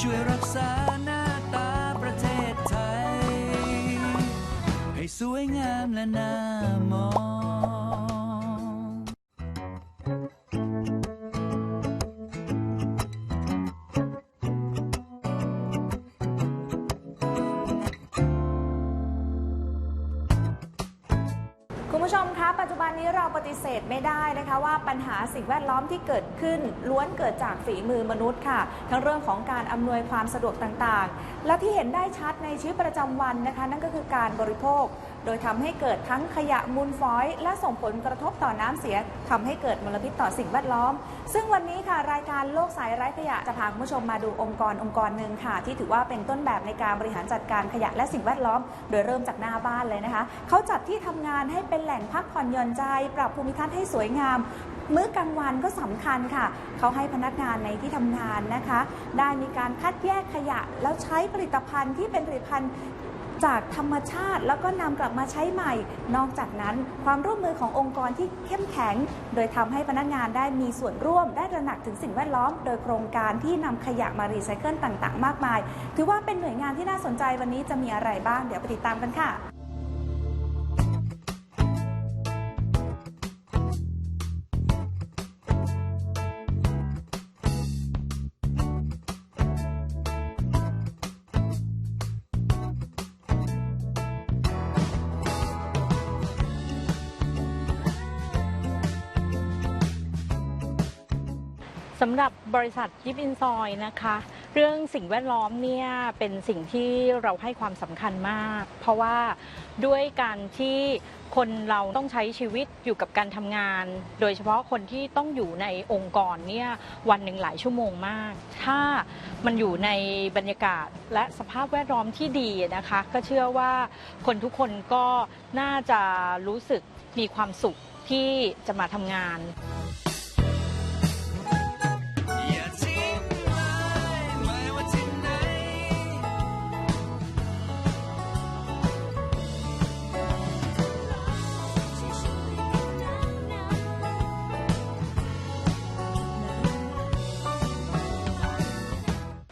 ช่วยรักษาหน้าตาประเทศไทย ให้สวยงามและน่ามอง ญหาสิ่งแวดล้อมที่เกิดขึ้น ล้วนเกิดจากฝีมือมนุษย์ค่ะ ทั้งเรื่องของการอำนวยความสะดวกต่างๆ และที่เห็นได้ชัดในชีวิตประจำวันนะคะ นั่นก็คือการบริโภค โดยทำให้เกิดทั้งขยะมูลฝอย และส่งผลกระทบต่อน้ำเสียทำให้เกิดมลพิษต่อสิ่งแวดล้อม ซึ่งวันนี้ค่ะรายการโลกสายไร้ขยะจะพาคุณผู้ชมมาดูองค์กรองค์กรหนึ่งค่ะ ที่ถือว่าเป็นต้นแบบในการบริหารจัดการขยะและสิ่งแวดล้อม โดยเริ่มจากหน้าบ้านเลยนะคะเขาจัดที่ทำงานให้เป็นแหล่งพักผ่อนหย่อนใจ ปรับภูมิทัศน์ให้สวยงาม มื้อกลางวันก็สำคัญค่ะ เขาให้พนักงานในที่ทำงานนะคะ ได้มีการคัดแยกขยะ แล้วใช้ผลิตภัณฑ์ที่เป็นผลิตภัณฑ์จากธรรมชาติแล้วก็นำกลับมาใช้ใหม่ นอกจากนั้น ความร่วมมือขององค์กรที่เข้มแข็ง โดยทำให้พนักงานได้มีส่วนร่วม ได้ระหนักถึงสิ่งแวดล้อม โดยโครงการที่นำขยะมารีไซเคิลต่าง ๆ มากมาย ถือว่าเป็นหน่วยงานที่น่าสนใจวันนี้จะมีอะไรบ้าง เดี๋ยวไปติดตามกันค่ะำหรับบริษัทยิปอินซอยนะคะ เรื่องสิ่งแวดล้อมเนี่ยเป็นสิ่งที่เราให้ความสำคัญมาก เพราะว่าด้วยการที่คนเราต้องใช้ชีวิตอยู่กับการทำงาน โดยเฉพาะคนที่ต้องอยู่ในองค์กรเนี่ยวันหนึ่งหลายชั่วโมงมาก ถ้ามันอยู่ในบรรยากาศและสภาพแวดล้อมที่ดีนะคะ ก็เชื่อว่าคนทุกคนก็น่าจะรู้สึกมีความสุขที่จะมาทำงาน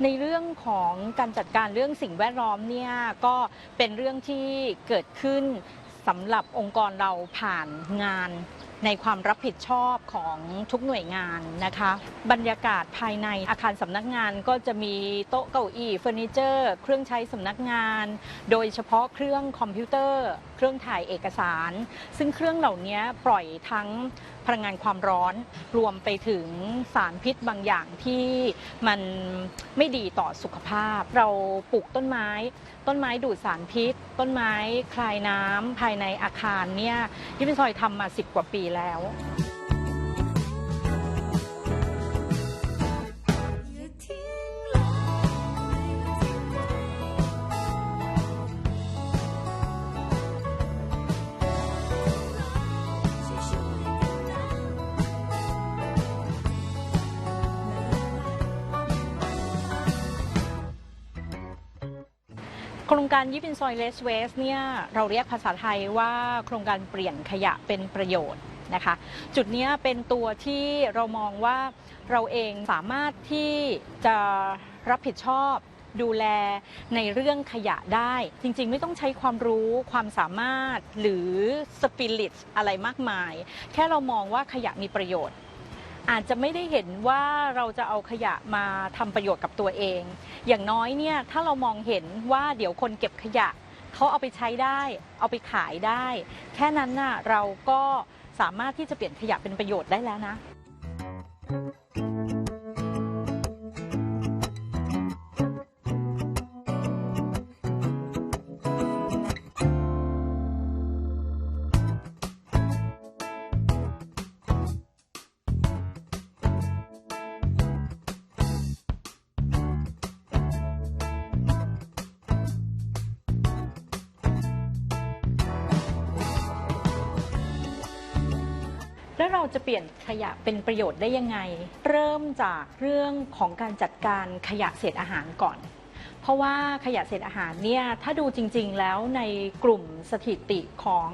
ในเรื่องของการจัดการเรื่องสิ่งแวดล้อมเนี่ยก็เป็นเรื่องที่เกิดขึ้นสำหรับองค์กรเราผ่านงานในความรับผิดชอบของทุกหน่วยงานนะคะ บรรยากาศภายในอาคารสำนักงานก็จะมีโต๊ะเก้าอี้เฟอร์นิเจอร์ เครื่องใช้สำนักงาน โดยเฉพาะเครื่องคอมพิวเตอร์เครื่องถ่ายเอกสาร ซึ่งเครื่องเหล่านี้ปล่อยทั้งพลังงานความร้อน รวมไปถึงสารพิษบางอย่างที่มันไม่ดีต่อสุขภาพ เราปลูกต้นไม้ ต้นไม้ดูดสารพิษ ต้นไม้คลายน้ำภายในอาคารเนี่ยยิปซอยทำมา 10 กว่าปีแล้ว การยิปินซอยเลสเวสเนี่ยเราเรียกภาษาไทยว่าโครงการเปลี่ยนขยะเป็นประโยชน์นะคะจุดนี้เป็นตัวที่เรามองว่าเราเองสามารถที่จะรับผิดชอบดูแลในเรื่องขยะได้ จริงๆ ไม่ต้องใช้ความรู้ความสามารถหรือสปิริตอะไรมากมาย แค่เรามองว่าขยะมีประโยชน์ อาจจะไม่ได้เห็นว่าเราจะเอาขยะมาทำประโยชน์กับตัวเอง อย่างน้อยเนี่ยถ้าเรามองเห็นว่าเดี๋ยวคนเก็บขยะเขาเอาไปใช้ได้ เอาไปขายได้ แค่นั้นน่ะเราก็สามารถที่จะเปลี่ยนขยะเป็นประโยชน์ได้แล้วนะ แล้วเราจะเปลี่ยนขยะเป็นประโยชน์ได้ยังไง เริ่มจากเรื่องของการจัดการขยะเศษอาหารก่อน เพราะว่าขยะเศษอาหารเนี่ยถ้าดูจริงๆแล้วในกลุ่มสถิติของ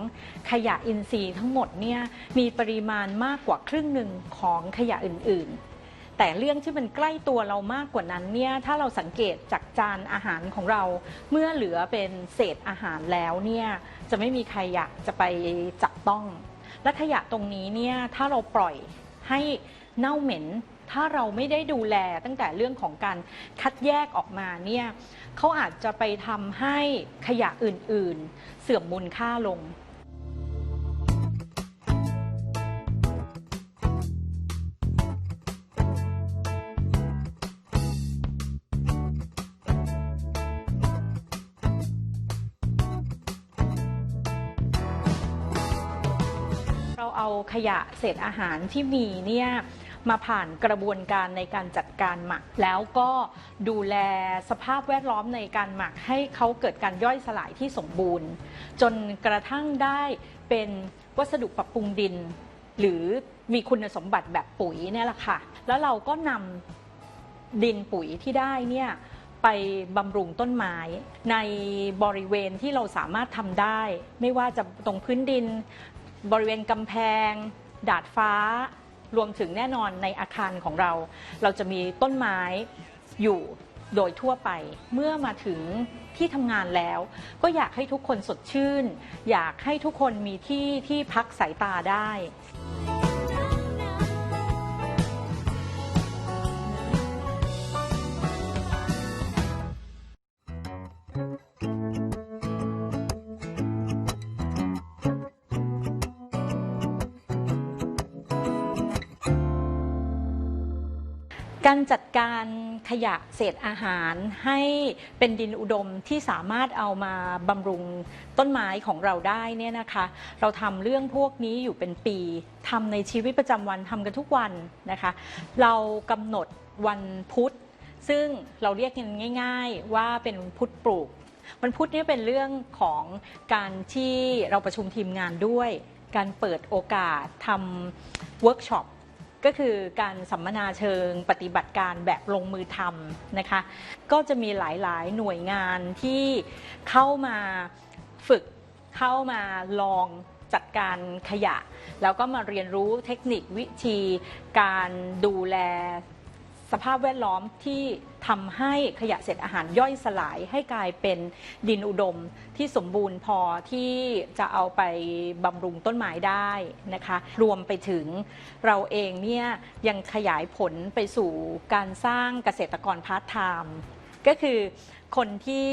ขยะอินทรีย์ทั้งหมดเนี่ยมีปริมาณมากกว่าครึ่งหนึ่งของขยะอื่นๆ แต่เรื่องที่มันใกล้ตัวเรามากกว่านั้นเนี่ยถ้าเราสังเกตจากจานอาหารของเรา เมื่อเหลือเป็นเศษอาหารแล้วเนี่ยจะไม่มีใครอยากจะไปจับต้อง และขยะตรงนี้เนี่ยถ้าเราปล่อยให้เน่าเหม็น ถ้าเราไม่ได้ดูแลตั้งแต่เรื่องของการคัดแยกออกมาเนี่ยเขาอาจจะไปทำให้ขยะอื่นๆ เสื่อมมูลค่าลง ขยะเศษอาหารที่มีเนี่ยมาผ่านกระบวนการในการจัดการหมัก แล้วก็ดูแลสภาพแวดล้อมในการหมักให้เขาเกิดการย่อยสลายที่สมบูรณ์ จนกระทั่งได้เป็นวัสดุปรับปรุงดิน หรือมีคุณสมบัติแบบปุ๋ยเนี่ยแหละค่ะ แล้วเราก็นำดินปุ๋ยที่ได้เนี่ยไปบำรุงต้นไม้ ในบริเวณที่เราสามารถทำได้ ไม่ว่าจะตรงพื้นดิน บริเวณกำแพง ดาดฟ้า รวมถึงแน่นอนในอาคารของเรา เราจะมีต้นไม้อยู่โดยทั่วไป เมื่อมาถึงที่ทำงานแล้ว ก็อยากให้ทุกคนสดชื่น อยากให้ทุกคนมีที่ที่พักสายตาได้ การจัดการขยะเศษอาหารให้เป็นดินอุดมที่สามารถเอามาบำรุงต้นไม้ของเราได้เนี่ยนะคะ เราทำเรื่องพวกนี้อยู่เป็นปีทำในชีวิตประจำวันทำกันทุกวันนะคะ เรากำหนดวันพุธ ซึ่งเราเรียกกันง่าย ๆ ว่าเป็นพุธปลูก วันพุธนี่เป็นเรื่องของการที่เราประชุมทีมงานด้วย การเปิดโอกาสทำเวิร์กช็อป ก็คือการสัมมนาเชิงปฏิบัติการแบบลงมือทำนะคะ ก็จะมีหลายๆ หน่วยงานที่เข้ามาฝึกเข้ามาลองจัดการขยะ แล้วก็มาเรียนรู้เทคนิควิธีการดูแล สภาพแวดล้อมที่ทำให้ขยะเศษอาหารย่อยสลายให้กลายเป็นดินอุดมที่สมบูรณ์พอที่จะเอาไปบำรุงต้นไม้ได้นะคะ รวมไปถึงเราเองเนี่ยยังขยายผลไปสู่การสร้างเกษตรกรพาร์ทไทม์ก็คือคนที่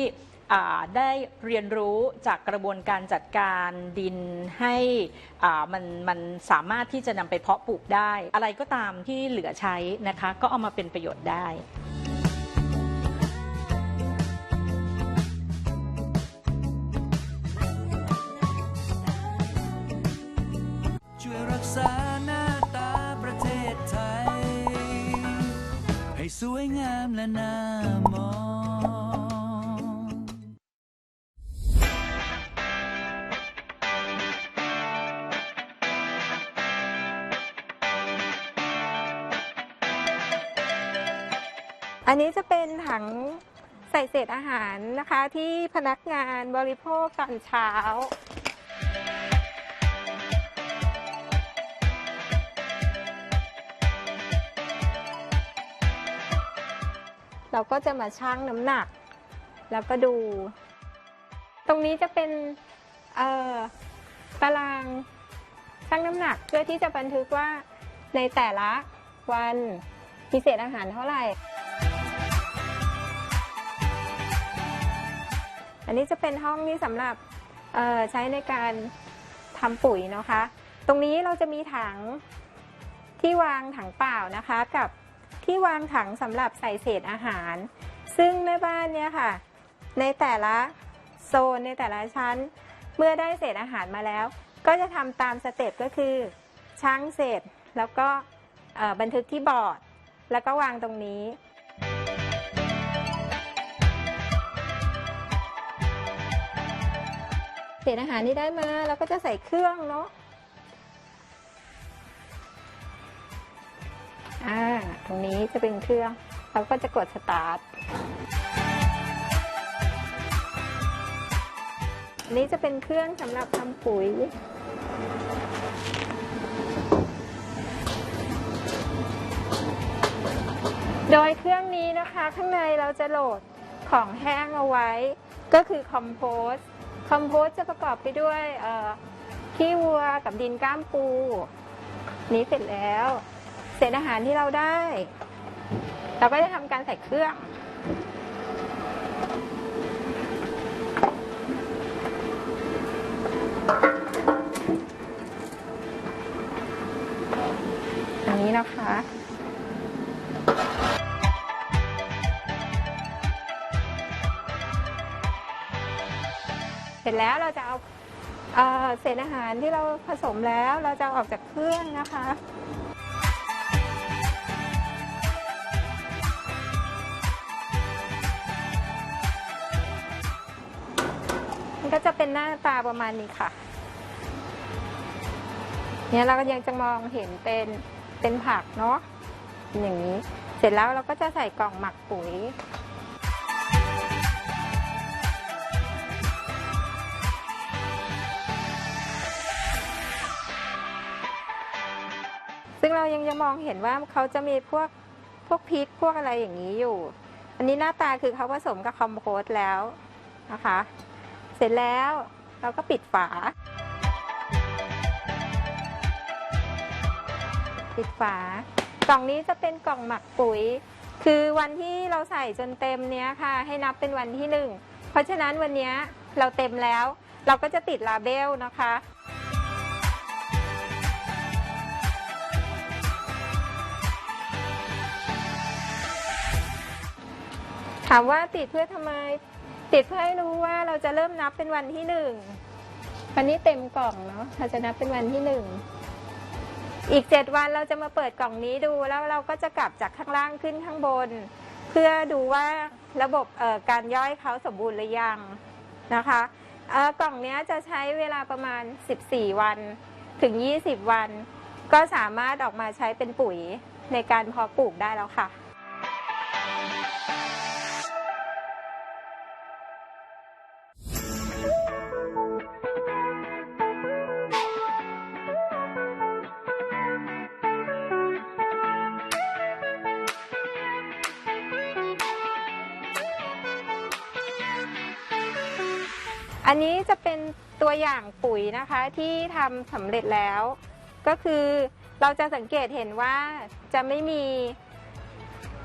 ได้เรียนรู้จากกระบวนการจัดการดินให้มันมันสามารถที่จะนำไปเพาะปลูกได้ อะไรก็ตามที่เหลือใช้นะคะ ก็เอามาเป็นประโยชน์ได้ ช่วยรักษาหน้าตาประเทศไทย ให้สวยงามและน่า อันนี้จะเป็นถังใส่เศษอาหารนะคะที่พนักงานบริโภคตอนเช้า เราก็จะมาชั่งน้ำหนัก แล้วก็ดู ตรงนี้จะเป็นตารางชั่งน้ำหนักเพื่อที่จะบันทึกว่าในแต่ละวันมีเศษอาหารเท่าไหร่ อันนี้จะเป็นห้องที่สำหรับใช้ในการทำปุ๋ยนะคะ ตรงนี้เราจะมีถังที่วางถังเปล่านะคะ กับที่วางถังสำหรับใส่เศษอาหาร ซึ่งแม่บ้านเนี่ยค่ะ ในแต่ละโซนในแต่ละชั้น เมื่อได้เศษอาหารมาแล้ว ก็จะทำตามสเต็ปก็คือชั่งเศษแล้วก็บันทึกที่บอร์ด แล้วก็วางตรงนี้ ศษอาหารที่ได้มาเราก็จะใส่เครื่องเนาะอ่าตรงนี้จะเป็นเครื่อง เราก็จะกดสตาร์ทอันนี้จะเป็นเครื่องสำหรับทำปุ๋ยโดยเครื่องนี้นะคะ ข้างในเราจะโหลดของแห้งเอาไว้ ก็คือคอมโพสต์ คอมโพสจะประกอบไปด้วยขี้วัวกับดินก้ามปู นี้เสร็จแล้วเศษอาหารที่เราได้ เราก็จะทำการใส่เครื่องอันนี้นะคะ ร็จแล้วเราจะเอาเศษอาหารที่เราผสมแล้วเราจะออกจากเครื่องนะคะมันก็จะเป็นหน้าตาประมาณนี้ค่ะ เนี่ยเราก็ยังจะมองเห็นเป็นเป็นผักเนาะเป็นอย่างนี้ เสร็จแล้วเราก็จะใส่กล่องหมักปุ๋ย จะมองเห็นว่าเขาจะมีพวกพวกพริกพวกอะไรอย่างนี้อยู่ อันนี้หน้าตาคือเขาผสมกับคอมโพสแล้วนะคะ เสร็จแล้วเราก็ปิดฝา ปิดฝากล่องนี้จะเป็นกล่องหมักปุ๋ย คือวันที่เราใส่จนเต็มเนี้ยค่ะ ให้นับเป็นวันที่หนึ่งเพราะฉะนั้นวันเนี้ยเราเต็มแล้ว เราก็จะติดลาเบลนะคะ ถามว่าติดเพื่อทำไม ติดเพื่อให้รู้ว่าเราจะเริ่มนับเป็นวันที่หนึ่งวันนี้เต็มกล่องเนาะเราจะนับเป็นวันที่หนึ่งอีกเจ็ดวันเราจะมาเปิดกล่องนี้ดูแล้วเราก็จะกลับจากข้างล่างขึ้นข้างบน เพื่อดูว่าระบบเอ่อการย่อยเขาสมบูรณ์หรือยังนะคะเอ่อกล่องเนี้ยจะใช้เวลาประมาณ 14 วันถึง 20 วัน ก็สามารถออกมาใช้เป็นปุ๋ยในการเพาะปลูกได้แล้วค่ะ อันนี้จะเป็นตัวอย่างปุ๋ยนะคะที่ทำสำเร็จแล้ว ก็คือเราจะสังเกตเห็นว่าจะไม่มี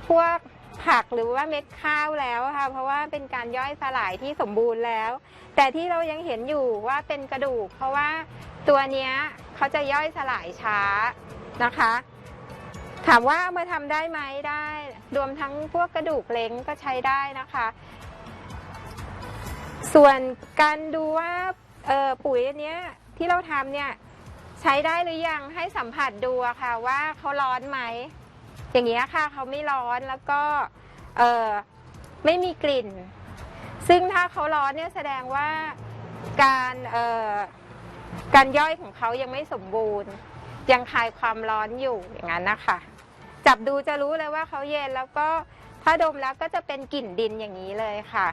พวกผักหรือว่าเม็ดข้าวแล้วค่ะ เพราะว่าเป็นการย่อยสลายที่สมบูรณ์แล้ว แต่ที่เรายังเห็นอยู่ว่าเป็นกระดูก เพราะว่าตัวนี้เขาจะย่อยสลายช้านะคะ ถามว่าเอามาทำได้ไหมได้ รวมทั้งพวกกระดูกเล้งก็ใช้ได้นะคะ ส่วนการดูว่าปุ๋ยอันเนี้ยที่เราทำเนี่ยใช้ได้หรือยังให้สัมผัสดูอะค่ะว่าเขาร้อนไหม อย่างเงี้ยค่ะเขาไม่ร้อนแล้วก็เออไม่มีกลิ่น ซึ่งถ้าเขาร้อนเนี่ยแสดงว่าการเออการย่อยของเขายังไม่สมบูรณ์ ยังคายความร้อนอยู่อย่างนั้นนะคะจับดูจะรู้เลยว่าเขาเย็นแล้วก็ถ้าดมแล้วก็จะเป็นกลิ่นดินอย่างนี้เลยค่ะ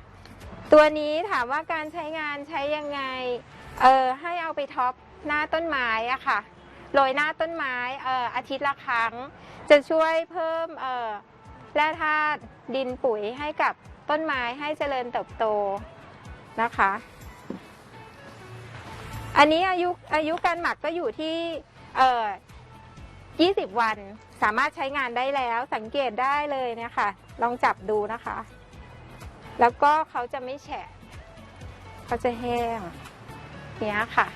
ตัวนี้ถามว่าการใช้งานใช้ยังไง เออให้เอาไปท็อปหน้าต้นไม้อะค่ะ โรยหน้าต้นไม้เอออาทิตย์ละครั้ง จะช่วยเพิ่มเออแร่ธาตุดินปุ๋ยให้กับต้นไม้ให้เจริญเติบโตนะคะ อันนี้อายุอายุการหมักก็อยู่ที่เออ20 วันสามารถใช้งานได้แล้วสังเกตได้เลยเนี่ยค่ะลองจับดูนะคะ แล้วก็เขาจะไม่แฉะเขาจะแห้งเนี้ยค่ะ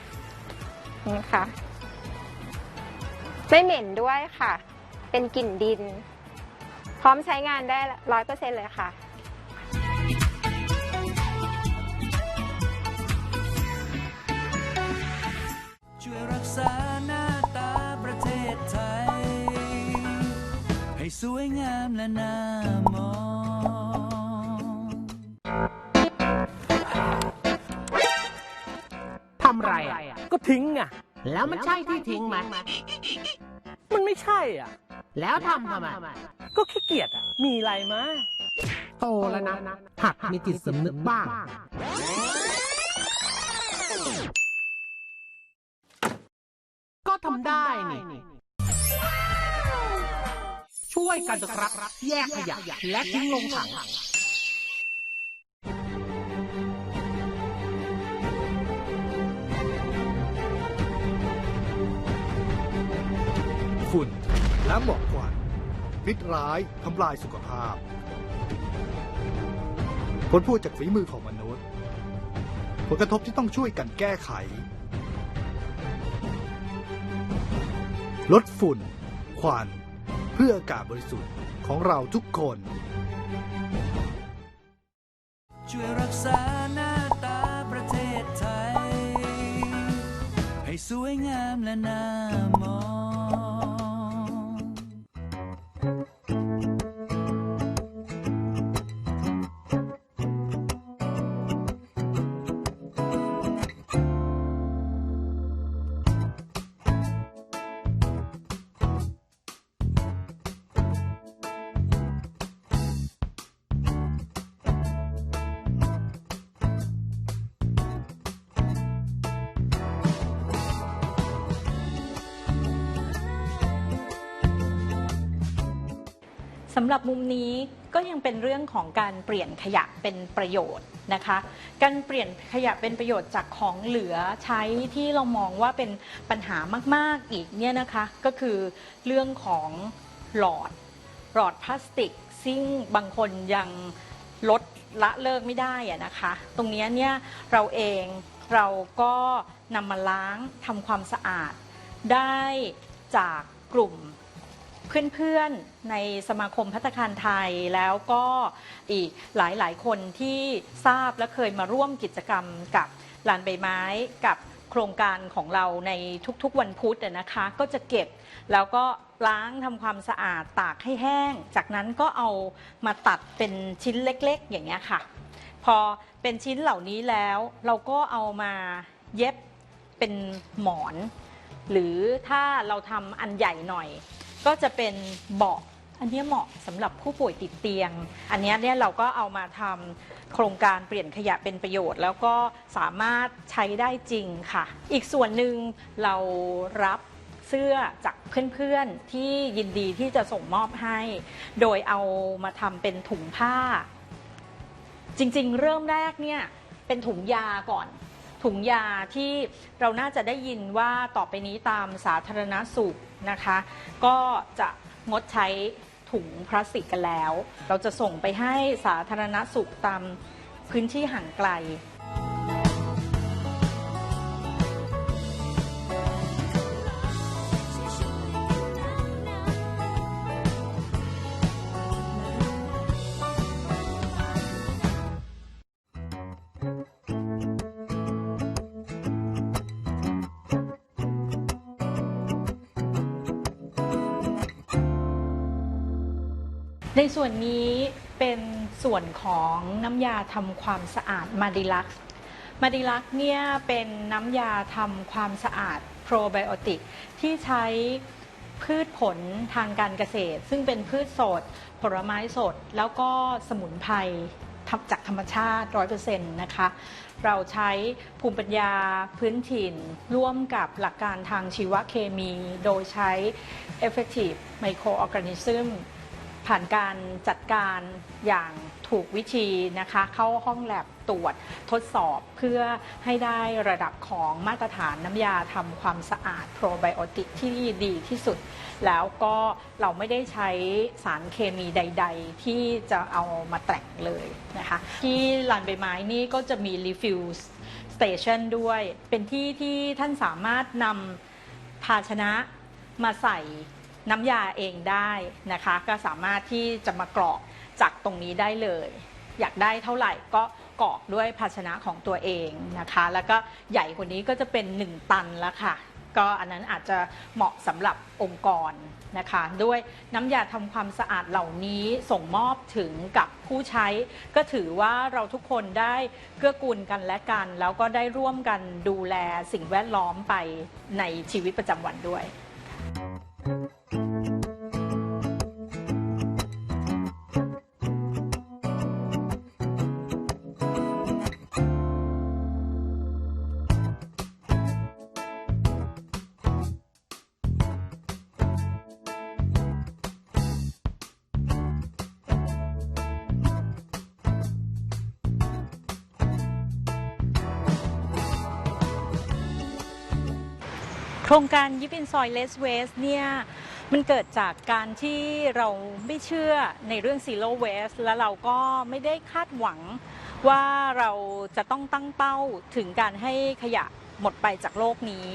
นี่ค่ะไม่เหม็นด้วยค่ะ เป็นกลิ่นดิน พร้อมใช้งานได้ร้อยเปอร์เซ็นเลยค่ะช่วยรักษาหน้าตาประเทศไทย ให้สวยงามและน่ามอง ทิ้งอะ แล้วมันใช่ที่ทิ้งไหมมันไม่ใช่อะ แล้วทำทำไมก็ขี้เกียจอะ มีอะไรมาโตแล้วนะหัดมีจิตสำนึกบ้าง ก็ทำได้นี่ ช่วยกันเถอะครับ แยกขยะและทิ้งลงถัง และหมอกควันพิษร้ายทำลายสุขภาพ ผลพวงจากฝีมือของมนุษย์ ผลกระทบที่ต้องช่วยกันแก้ไข ลดฝุ่น ควัน เพื่ออากาศบริสุทธิ์ของเราทุกคน ช่วยรักษาหน้าตาประเทศไทย ให้สวยงามและน่าม สำหรับมุมนี้ก็ยังเป็นเรื่องของการเปลี่ยนขยะเป็นประโยชน์นะคะ การเปลี่ยนขยะเป็นประโยชน์จากของเหลือใช้ที่เรามองว่าเป็นปัญหามาก ๆอีกเนี่ยนะคะก็คือเรื่องของหลอดหลอดพลาสติก ซึ่งบางคนยังลดละเลิกไม่ได้อะนะคะ ตรงนี้เนี่ยเราเองเราก็นำมาล้างทำความสะอาดได้จากกลุ่ม เพื่อนๆในสมาคมพัฒคารไทยแล้วก็อีกหลายๆ คนที่ทราบและเคยมาร่วมกิจกรรมกับลานใบไม้กับโครงการของเราในทุกๆวันพุธนะคะ ก็จะเก็บแล้วก็ล้างทำความสะอาดตากให้แห้ง จากนั้นก็เอามาตัดเป็นชิ้นเล็กๆ อย่างเงี้ยค่ะ พอเป็นชิ้นเหล่านี้แล้วเราก็เอามาเย็บเป็นหมอน หรือถ้าเราทำอันใหญ่หน่อย ก็จะเป็นเบาะอันนี้เหมาะสำหรับผู้ป่วยติดเตียง อันนี้เนี่ยเราก็เอามาทำโครงการเปลี่ยนขยะเป็นประโยชน์ แล้วก็สามารถใช้ได้จริงค่ะ อีกส่วนหนึ่งเรารับเสื้อจากเพื่อนๆที่ยินดีที่จะส่งมอบให้ โดยเอามาทำเป็นถุงผ้า จริงๆ เริ่มแรกเนี่ยเป็นถุงยาก่อนถุงยาที่เราน่าจะได้ยินว่าต่อไปนี้ตามสาธารณสุข นะคะ ก็จะงดใช้ถุงพลาสติกกันแล้ว เราจะส่งไปให้สาธารณสุขตามพื้นที่ห่างไกล ในส่วนนี้เป็นส่วนของน้ำยาทำความสะอาดมาดิลักซ์มาดิลักซ์เนี่ยเป็นน้ำยาทำความสะอาดโปรไบโอติกที่ใช้พืชผลทางการเกษตร ซึ่งเป็นพืชสด ผลไม้สด แล้วก็สมุนไพรทำจากธรรมชาติ 100%นะคะ เราใช้ภูมิปัญญาพื้นถิ่น ร่วมกับหลักการทางชีวเคมี โดยใช้ effective microorganism ผ่านการจัดการอย่างถูกวิธีนะคะ เข้าห้องแลบตรวจทดสอบเพื่อให้ได้ระดับของมาตรฐานน้ำยาทำความสะอาดโปรไบโอติกที่ดีที่สุด แล้วก็เราไม่ได้ใช้สารเคมีใด ๆ ที่จะเอามาแต่งเลยนะคะ ที่ลานใบไม้นี่ก็จะมี refill station ด้วย เป็นที่ที่ท่านสามารถนำภาชนะมาใส่ น้ำยาเองได้นะคะ ก็สามารถที่จะมากรอกจากตรงนี้ได้เลย อยากได้เท่าไหร่ก็กรอกด้วยภาชนะของตัวเองนะคะ แล้วก็ใหญ่กว่านี้ก็จะเป็น 1 ตันแล้วค่ะ ก็อันนั้นอาจจะเหมาะสำหรับองค์กรนะคะ ด้วยน้ำยาทำความสะอาดเหล่านี้ส่งมอบถึงกับผู้ใช้ ก็ถือว่าเราทุกคนได้เกื้อกูลกันและกัน แล้วก็ได้ร่วมกันดูแลสิ่งแวดล้อมไปในชีวิตประจำวันด้วย ครงการยิปินซอยเลสเวสเนี่ยมันเกิดจากการที่เราไม่เชื่อในเรื่อง Zero Waste และเราก็ไม่ได้คาดหวังว่าเราจะต้องตั้งเป้าถึงการให้ขยะหมดไปจากโลกนี้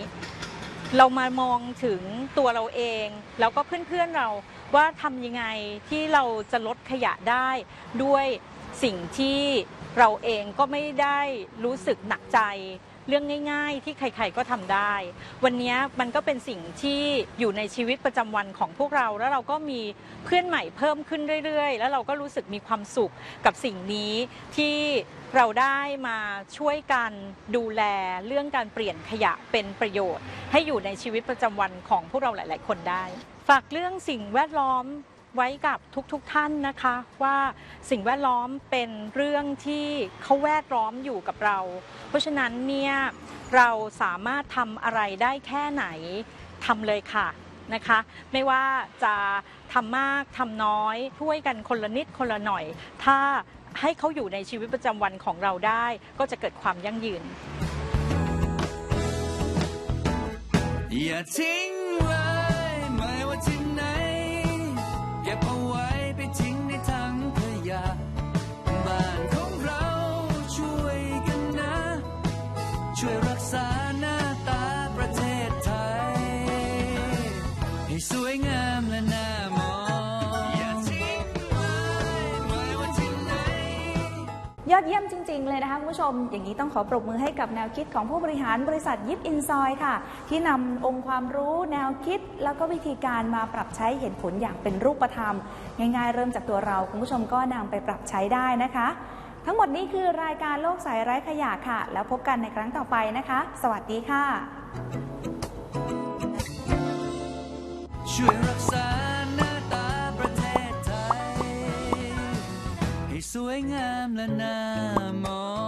เรามามองถึงตัวเราเอง แล้วก็เพื่อนๆเราว่าทำยังไงที่เราจะลดขยะได้ด้วยสิ่งที่เราเองก็ไม่ได้รู้สึกหนักใจ เรื่องง่ายๆ ที่ใครๆก็ทำได้ วันนี้มันก็เป็นสิ่งที่อยู่ในชีวิตประจำวันของพวกเรา แล้วเราก็มีเพื่อนใหม่เพิ่มขึ้นเรื่อยๆ แล้วเราก็รู้สึกมีความสุขกับสิ่งนี้ที่เราได้มาช่วยกันดูแลเรื่องการเปลี่ยนขยะเป็นประโยชน์ ให้อยู่ในชีวิตประจำวันของพวกเราหลาย ๆ คนได้ ฝากเรื่องสิ่งแวดล้อม ไว้กับทุกๆทท่านนะคะว่าสิ่งแวดล้อมเป็นเรื่องที่เขาแวดล้อมอยู่กับเรา เพราะฉะนั้นเนี่ยเราสามารถทำอะไรได้แค่ไหนทำเลยค่ะนะคะไม่ว่าจะทำมากทำน้อยช่วยกันคนละนิดคนละหน่อย ถ้าให้เขาอยู่ในชีวิตประจำวันของเราได้ ก็จะเกิดความยั่งยืน อย่าทิ้งเลย ยอดเยี่ยมจริง ๆ เลยนะคะคุณผู้ชม อย่างนี้ต้องขอปรบมือให้กับแนวคิดของผู้บริหารบริษัทยิปอินซอยค่ะ ที่นำองค์ความรู้แนวคิด แล้วก็วิธีการมาปรับใช้เห็นผลอย่างเป็นรูปธรรม ง่ายๆ เริ่มจากตัวเราคุณผู้ชมก็นำไปปรับใช้ได้นะคะ ทั้งหมดนี้คือรายการโลกใสไร้ขยะค่ะ แล้วพบกันในครั้งต่อไปนะคะ สวัสดีค่ะ ช่วยรักษา สวยงามและน่ามอง